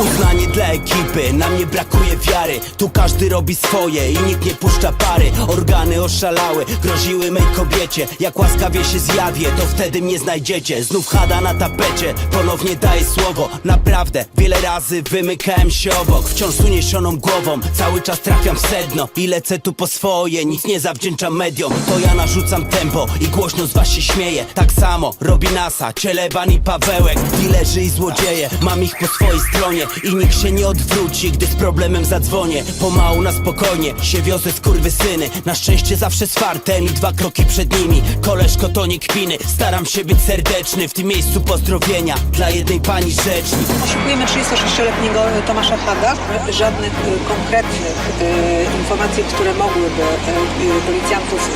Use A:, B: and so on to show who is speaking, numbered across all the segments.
A: Uznanie dla ekipy, nam nie brakuje wiary. Tu każdy robi swoje i nikt nie puszcza pary. Organy oszalały, groziły mej kobiecie. Jak łaskawie się zjawię, to wtedy mnie znajdziecie. Znów hada na tapecie, ponownie daję słowo. Naprawdę, wiele razy wymykałem się obok. Wciąż z uniesioną głową, cały czas trafiam w sedno. I lecę tu po swoje, nic nie zawdzięczam mediom. To ja narzucam tempo i głośno z was się śmieje Tak samo robi NASA, Cieleban i Pawełek. Dilerzy i złodzieje, mam ich po swojej stronie I nikt się nie odwróci, gdy z problemem zadzwonię Pomału na spokojnie, się wiozę syny. Na szczęście zawsze z fartem i dwa kroki przed nimi Koleżko to nie kpiny, staram się być serdeczny W tym miejscu pozdrowienia dla jednej pani rzecznik
B: Poszukujemy 36-letniego Tomasza Hada. Żadnych y, konkretnych y, informacji, które mogłyby y, policjantów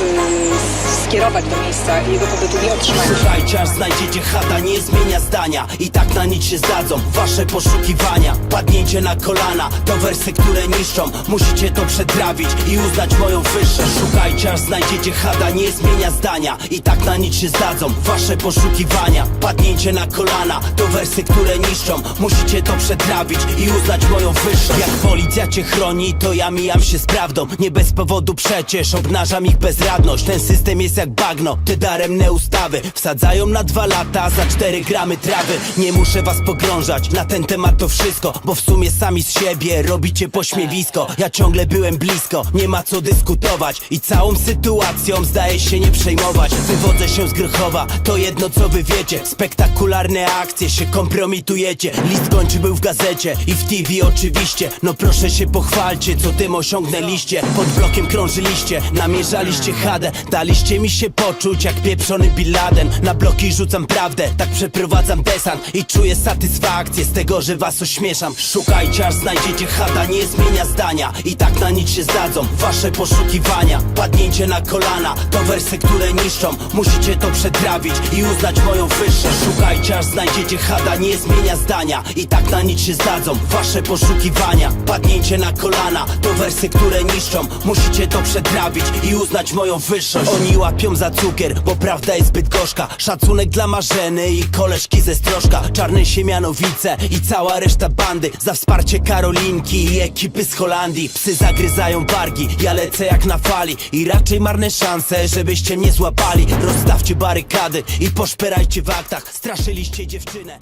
B: y, skierować do miejsca jego pobytu nie otrzymaliśmy.
A: Słuchajcie, aż znajdziecie chata, nie zmienia zdania I tak na nic się zdadzą wasze poszukiwania Padnięcie na kolana, to wersy, które niszczą. Musicie to przedrawić i uznać moją wyższość Szukajcie, aż znajdziecie chata, nie zmienia zdania. I tak na nic się zdadzą wasze poszukiwania. Padnięcie na kolana, to wersy, które niszczą. Musicie to przedrawić i uznać moją wyższość. Jak policja cię chroni, to ja mijam się z prawdą. Nie bez powodu przecież, obnażam ich bezradność. Ten system jest jak bagno, te daremne ustawy Wsadzają na dwa lata za cztery gramy trawy. Nie muszę was pogrążać, na ten temat to wszystko Bo w sumie sami z siebie robicie pośmiewisko. Ja ciągle byłem blisko, nie ma co dyskutować I całą sytuacją zdaje się nie przejmować. Wywodzę się z Grychowa, to jedno co wy wiecie. Spektakularne akcje, się kompromitujecie. List kończy był w gazecie i w TV oczywiście. No proszę się pochwalcie, co tym osiągnęliście. Pod blokiem krążyliście, namierzaliście hadę. Daliście mi się poczuć jak pieprzony Bin Laden. Na bloki rzucam prawdę, tak przeprowadzam desant I czuję satysfakcję z tego, że was ośmieszam. Szukajcie aż znajdziecie chata, nie zmienia zdania. I tak na nic się zdadzą wasze poszukiwania Padnięcie na kolana, to wersy, które niszczą. Musicie to przedrawić i uznać moją wyższość. Szukajcie aż znajdziecie chata, nie zmienia zdania. I tak na nic się zdadzą wasze poszukiwania. Padnięcie na kolana, to wersy, które niszczą. Musicie to przedrawić i uznać moją wyższość. Oni łapią za cukier, bo prawda jest zbyt gorzka. Szacunek dla Marzeny i koleżki ze Strożka. Czarne Siemianowice i cała reszta bandy. Za wsparcie Karolinki i ekipy z Holandii. Psy zagryzają wargi, ja lecę jak na fali I raczej marne szanse, żebyście mnie złapali Rozstawcie barykady i poszperajcie w aktach Straszyliście dziewczynę.